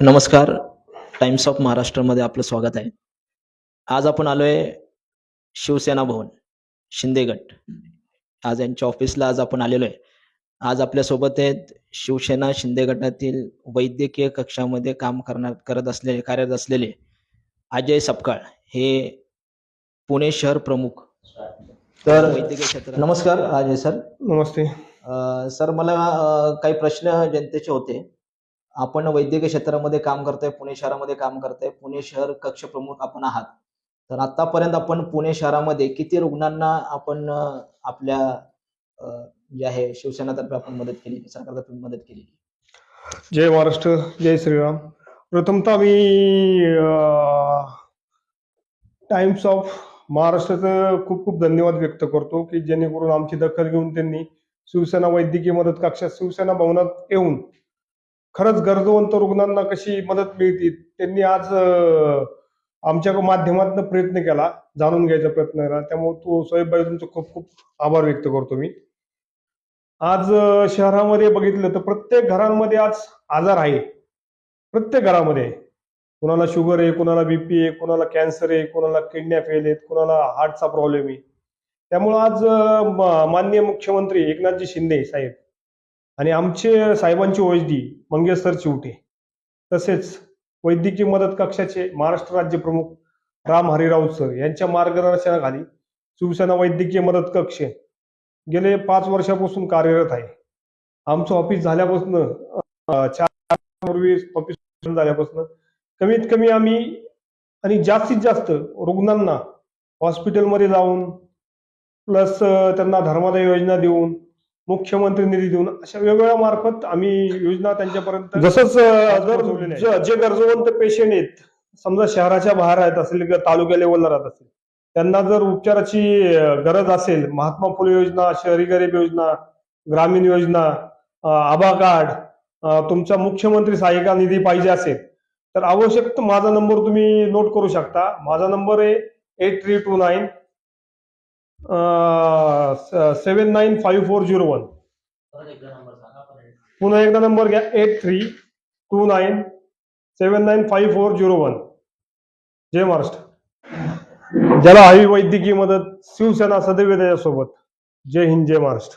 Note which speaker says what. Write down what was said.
Speaker 1: नमस्कार. Times of महाराष्ट्रमध्ये आपलं स्वागत आहे. आज आपण आलोय शिवसेना भवन शिंदे गट. आज यांच्या ऑफिसला आज आपण आलेलो आहे. आज आपल्यासोबत आहेत शिवसेना शिंदे गटातील वैद्यकीय कक्षामध्ये काम करणार करत असलेले कार्यरत असलेले अजय सपकाळ हे पुणे शहर प्रमुख. तर वैद्यकीय क्षेत्र नमस्कार अजय सर.
Speaker 2: नमस्ते.
Speaker 1: अ, सर मला अ, काही प्रश्न जनतेचे होते. आपण वैद्यकीय क्षेत्रामध्ये काम करताय पुणे शहरामध्ये काम करताय पुणे शहर कक्ष प्रमुख आपण आहात. तर आतापर्यंत आपण पुणे शहरामध्ये किती रुग्णांना आपण आपल्या जे आहे शिवसेनातर्फे आपण मदत केली सरकारतर्फे मदत केली?
Speaker 2: जय महाराष्ट्र जय श्रीराम. प्रथमतः मी टाइम्स ऑफ महाराष्ट्राचं खूप खूप धन्यवाद व्यक्त करतो की जेणेकरून आमची दखल घेऊन त्यांनी शिवसेना वैद्यकीय मदत कक्षात शिवसेना भवनात येऊन खरंच गरजवंत रुग्णांना कशी मदत मिळते त्यांनी आज आमच्या माध्यमातून प्रयत्न केला जाणून घ्यायचा प्रयत्न केला. त्यामुळे तो साहेबबाई तुमचं खूप खूप आभार व्यक्त करतो मी. आज शहरामध्ये बघितलं तर प्रत्येक घरांमध्ये आज आजार आहे. प्रत्येक घरामध्ये. आहे. कोणाला शुगर आहे कोणाला बीपी आहे कोणाला कॅन्सर आहे कोणाला किडन्या फेल आहेत कोणाला हार्टचा प्रॉब्लेम आहे. त्यामुळं आज माननीय मुख्यमंत्री एकनाथजी शिंदे साहेब आणि आमचे साहेबांची ओएचडी मंगेश चिवटे तसेच वैद्यकीय मदत कक्षाचे महाराष्ट्र राज्य प्रमुख राम हरिराव सर यांच्या मार्गदर्शनाखाली शिवसेना वैद्यकीय मदत कक्ष गेले पाच वर्षापासून कार्यरत आहे. आमचं ऑफिस झाल्यापासून चार पूर्वी ऑफिस झाल्यापासून कमीत कमी आम्ही आणि जास्तीत जास्त रुग्णांना हॉस्पिटलमध्ये जाऊन प्लस त्यांना धर्मादाय योजना देऊन मुख्यमंत्री निधी देऊन अशा वेगवेगळ्या मार्फत आम्ही योजना त्यांच्यापर्यंत जसंच जर ज- जे गरजवंत पेशंट आहेत समजा शहराच्या बाहेर राहत असेल किंवा तालुक्या लेवलला राहत असेल त्यांना जर उपचाराची अं, गरज असेल महात्मा फुले योजना शहरी गरीब योजना ग्रामीण योजना अं, आभा कार्ड अं, तुमचा मुख्यमंत्री सहाय्यता निधी पाहिजे असेल तर आवश्यक तर माझा नंबर तुम्ही नोट करू शकता. माझा नंबर आहे eight three two nine seven nine five four zero one पुन्हा एकदा नंबर घ्या eight three two nine seven nine five four zero one जय महाराष्ट्र. ज्याला हवी वैद्यकीय मदत शिवसेना सदैव त्याच्यासोबत जय हिंद जय महाराष्ट्र.